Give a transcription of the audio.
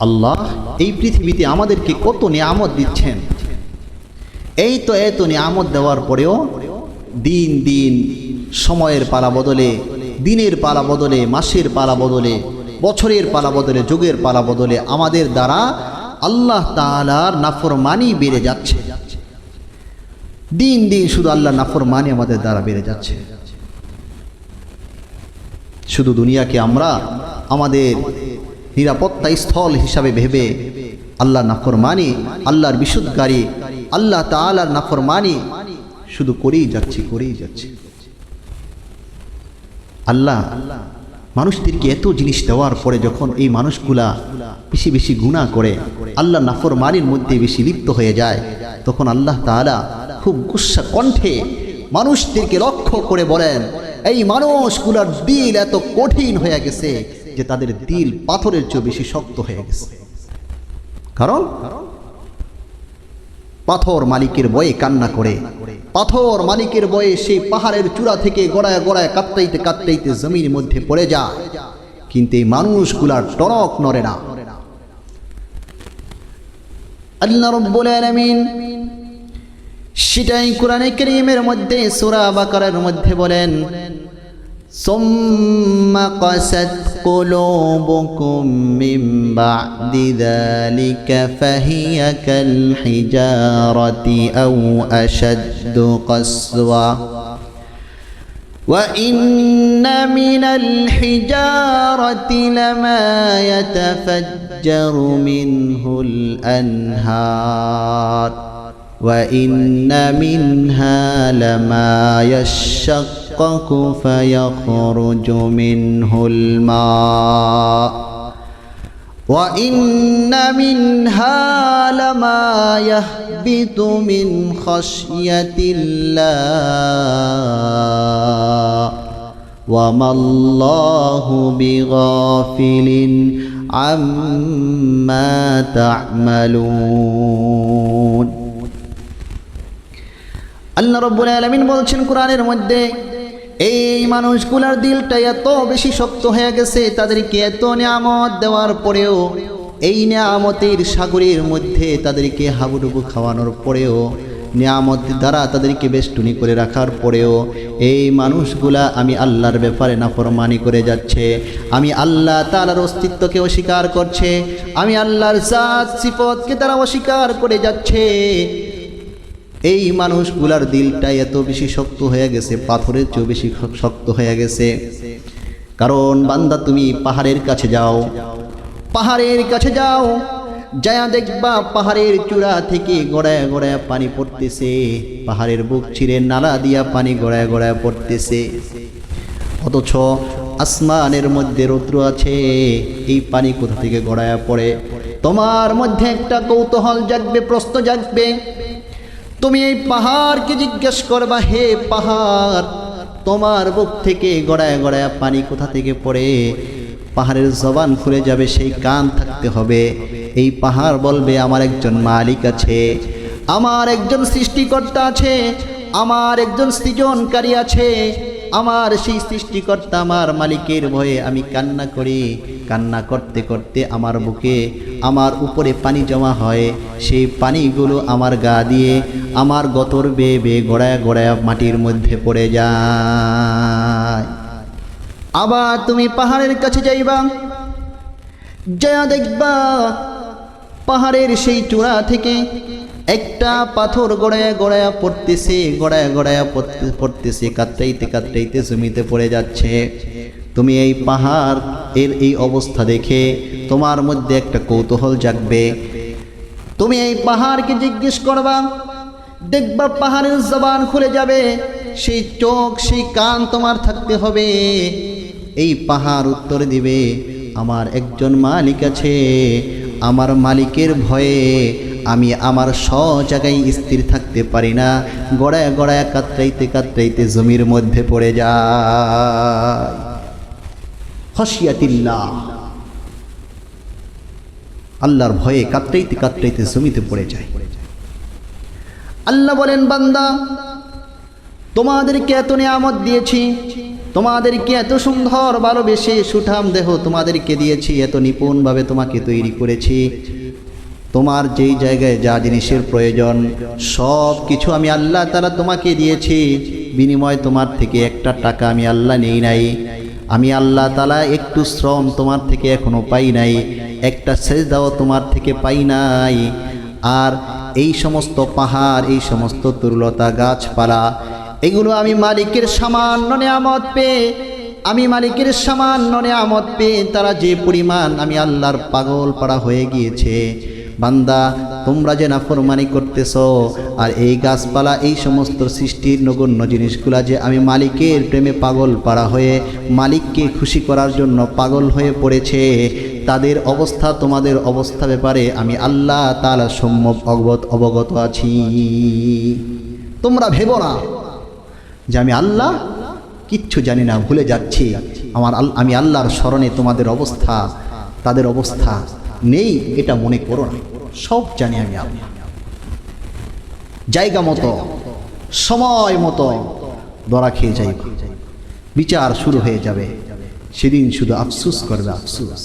আল্লাহ এই পৃথিবীতে আমাদেরকে কত নিয়ামত দিচ্ছেন? এই তো এত নিয়ামত দেওয়ার পরেও দিন দিন সময়ের পালা বদলে, দিনের পালা বদলে, মাসের পালা বদলে, বছরের পালা বদলে, যুগের পালা বদলে আমাদের দ্বারা আল্লাহ তাআলার নাফরমানি বেড়ে যাচ্ছে। দিন দিন শুধু আল্লাহ নাফরমানি আমাদের দ্বারা বেড়ে যাচ্ছে। শুধু দুনিয়াকে আমরা, আমাদের নিরাপত্তা স্থল হিসাবে ভেবে আল্লাহ নাফরমানি, আল্লাহর বিশুদ্ধকারী, আল্লাহ তাআলার নাফরমানি শুধু করেই যাচ্ছি করেই যাচ্ছি। আল্লাহ মানুষদেরকে এত জিনিস দেওয়ার পরে যখন এই মানুষগুলা বেশি বেশি গুণা করে আল্লাহ নাফরমানির মধ্যে বেশি লিপ্ত হয়ে যায়, তখন আল্লাহ তাআলা খুব গুসা কণ্ঠে মানুষদেরকে লক্ষ্য করে বলেন, এই মানুষগুলার দিল এত কঠিন হয়ে গেছে যে তাদের দিল পাথরের চেয়ে বেশি শক্ত হয়ে গেছে। কারণ? পাথর মালিকের বয়ে কান্না করে। পাথর মালিকের বয়ে সেই পাহাড়ের চূড়া থেকে গড়ায় গড়ায় কাঁপতাইতে কাঁপতাইতে জমির মধ্যে পড়ে যায়। কিন্তু এই মানুষগুলার টনক নড়ে না। সেটাই কোরআনে করিমের মধ্যে, সূরা বাকারের মধ্যে বলেন ثم قست قلوبكم من بعد ذلك فهي كالحجارة أو أشد قسوة. وإن من الحجارة لما يتفجر منه الأنهار. وإن منها لما يشقق فيخرج منه الماء وإن منها لما يهبط من خشية الله وما الله بغافل عما تعملون আল্লাহ রব্বুল আলামিন বলছেন কোরআনের মধ্যে এই মানুষগুলার দিলটা এত বেশি শক্ত হয়ে গেছে, তাদেরকে এত নিয়ামত দেওয়ার পরেও, এই নিয়ামতের সাগরের মধ্যে তাদেরকে হাবুডুবু খাওয়ানোর পরেও, নিয়ামত দ্বারা তাদেরকে বেষ্টনী করে রাখার পরেও, এই মানুষগুলা আমি আল্লাহর ব্যাপারে নাফরমানি করে যাচ্ছে, আমি আল্লাহ তালার অস্তিত্বকে অস্বীকার করছে, আমি আল্লাহর জাত, সিফতকে তারা অস্বীকার করে যাচ্ছে। এই মানুষগুলার দিলটা এত বেশি শক্ত হয়ে গেছে, পাথরের চেয়েও বেশি শক্ত হয়ে গেছে। কারণ বান্দা, তুমি পাহাড়ের কাছে যাও। পাহাড়ের কাছে যাও। যায়া দেখবা পাহাড়ের চূড়া থেকে গড়ায় গড়ায় পানি পড়তেছে। পাহাড়ের বুক ছিঁড়ে নালা দিয়া পানি গড়ায় গড়ায় পড়তেছে। অথচ আসমানের মধ্যে রৌদ্র আছে, এই পানি কোথা থেকে গড়ায় পড়ে? তোমার মধ্যে একটা কৌতূহল জাগবে, প্রশ্ন জাগবে। তুমি এই পাহাড়কে জিজ্ঞেস করবা, হে পাহাড়, তোমার বুক থেকে গড়ায় গড়ায় পানি কোথা থেকে পড়ে? পাহাড়ের জবান খুলে যাবে, সেই কান থাকতে হবে। এই পাহাড় বলবে, আমার একজন মালিক আছে, আমার একজন সৃষ্টিকর্তা আছে, আমার একজন সৃজনকারী আছে আমার সেই সৃষ্টিকর্তা, আমার মালিকের ভয়ে আমি কান্না করি। কান্না করতে করতে আমার বুকে, আমার উপরে পানি জমা হয়। সেই পানিগুলো আমার গা দিয়ে, আমার গতর বেয়ে বেয়ে গড়ায় গড়ায় মাটির মধ্যে পড়ে যায়। আবার তুমি পাহাড়ের কাছে যাইবা। যা দেখবা পাহাড়ের সেই চূড়া থেকে একটা পাথর গড়ায় গড়ায় পড়তেছে গড়ায় গড়ায় পড়তে- পড়তেছে কাতরাইতে কাতরাইতে জমিতে পড়ে যাচ্ছে। তুমি এই পাহাড়, এর এই অবস্থা দেখে তোমার মধ্যে একটা কৌতূহল জাগবে। তুমি এই পাহাড়কে জিজ্ঞেস করবা, দেখবা পাহাড়ের জবান খুলে যাবে, সেই চোখ, সেই কান তোমার থাকতে হবে। এই পাহাড় উত্তর দিবে, আমার একজন মালিক আছে, আমার মালিকের ভয়ে আমি আমার স জায়গায় স্থির থাকতে পারি না। গড়ায় গড়ায় কাতরাইতে কাতরাইতে জমির মধ্যে পড়ে যায়। হসিয়াতিল্লাহ আল্লাহর ভয়ে কাতরাইতে কাতরাইতে জমিতে পড়ে যায়। আল্লাহ বলেন, বান্দা, তোমাদেরকে এত নিয়ামত দিয়েছি, তোমাদেরকে এত সুন্দর ভালোবেসে সুঠাম দেহ তোমাদেরকে দিয়েছি, এত নিপুণভাবে তোমাকে তৈরি করেছি। তোমার যেই জায়গায় যা জিনিসের প্রয়োজন, সব কিছু আমি আল্লাহ তারা তোমাকে দিয়েছি। বিনিময় তোমার থেকে একটা টাকা আমি আল্লাহ নেই নাই। আমি আল্লাহ তালা একটু শ্রম তোমার থেকে এখনও পাই নাই। একটা সেজদাও তোমার থেকে পাই নাই। আর এই সমস্ত পাহাড়, এই সমস্ত তরুলতা গাছপালা, এগুলো আমি মালিকের সামান্য নিয়ামত পেয়ে, আমি মালিকের সামান্য নিয়ামত পেয়ে তারা যে পরিমাণ আমি আল্লাহর পাগল পাড়া হয়ে গিয়েছে বান্দা, তোমরা যে নাফরমানি করতেছ, আর এই গাছপালা, এই সমস্ত সৃষ্টির নগণ্য জিনিসগুলা যে আমি মালিকের প্রেমে পাগল পাড়া হয়ে, মালিককে খুশি করার জন্য পাগল হয়ে পড়েছে, তাদের অবস্থা, তোমাদের অবস্থা ব্যাপারে আমি আল্লাহ তালা সম্যক অবগত অবগত আছি। তোমরা ভেবো না যে আমি আল্লাহ কিচ্ছু জানি না, ভুলে যাচ্ছি। আমার আমি আল্লাহর স্মরণে তোমাদের অবস্থা, তাদের অবস্থা। নেই, এটা মনে করো না। সব জানি আমি আপনি। জায়গা মতো, সময় মতো দরা খেয়ে যাই বিচার শুরু হয়ে যাবে। সেদিন শুধু আফসুস করবে আফসুস।